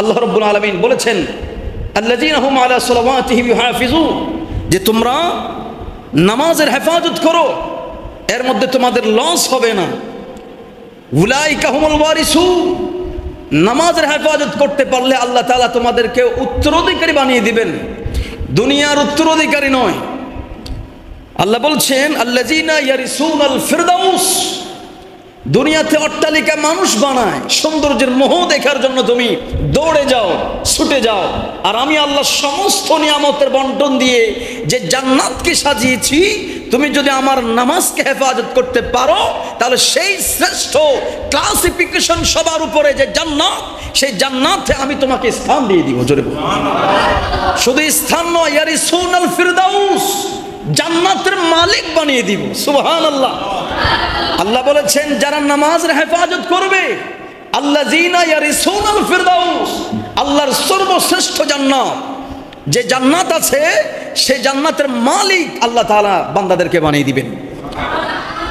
আল্লাহ রব্বুল আলমিন বলেছেন, আল্লাযীনা হুম আলা সালাওয়াতিহিম ইউহাফিজুন যে তোমরা নামাজের হেফাজত করো, এর মধ্যে তোমাদের লস হবে না। উলাইকা হুমুল ওয়ারিসুন, নামাজের হেফাজত করতে পারলে আল্লাহ তাআলা তোমাদেরকে উত্তরাধিকারী বানিয়ে দিবেন। দুনিয়ার উত্তরাধিকারী নয়। আল্লাহ বলছেন, আল্লাযীনা ইয়ারিসুনাল ফিরদাউস দুনিয়াতে অট্টালিকা মানুষ বানায়, সৌন্দর্যের মোহ দেখার জন্য তুমি দৌড়ে যাও, ছুটে যাও। আর আমি আল্লাহ সমস্ত নিয়ামতের বন্টন দিয়ে যে জান্নাতকে সাজিয়েছি, তুমি যদি আমার নামাজকে হেফাজত করতে পারো, তাহলে সেই শ্রেষ্ঠ ক্লাসিফিকেশন সবার উপরে যে জান্নাত, সেই জান্নাতে আমি তোমাকে স্থান দিয়ে দিব, জোরে শুধু স্থান নয় ইয়ারি সোনাল ফিরদাউস। জান্নাতের মালিক বানিয়ে দিব সুবহান আল্লাহ আল্লাহ বলেছেন, যারা নামাজের হেফাজত করবে আল্লাহ ফিরদাউস, আল্লাহর সর্বশ্রেষ্ঠ জান্নাত। যে জান্নাত আছে সেই জান্নাতের মালিক আল্লাহ তাআলা বান্দাদেরকে বানিয়ে দিবেন।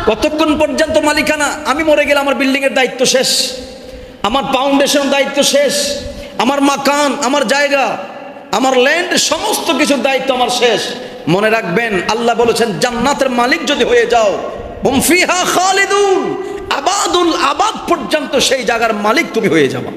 কতক্ষণ পর্যন্ত মালিকানা? আমি মরে গেলে আমার বিল্ডিং এর দায়িত্ব শেষ, আমার ফাউন্ডেশন দায়িত্ব শেষ, আমার মাকান আমার জায়গা, আমার ল্যান্ড সমস্ত কিছুর দায়িত্ব আমার শেষ। মনে রাখবেন, আল্লাহ বলেছেন, জান্নাতের মালিক যদি হয়ে যাও আবাদুল আবাদ পর্যন্ত সেই জায়গার মালিক তুমি হয়ে যাবা।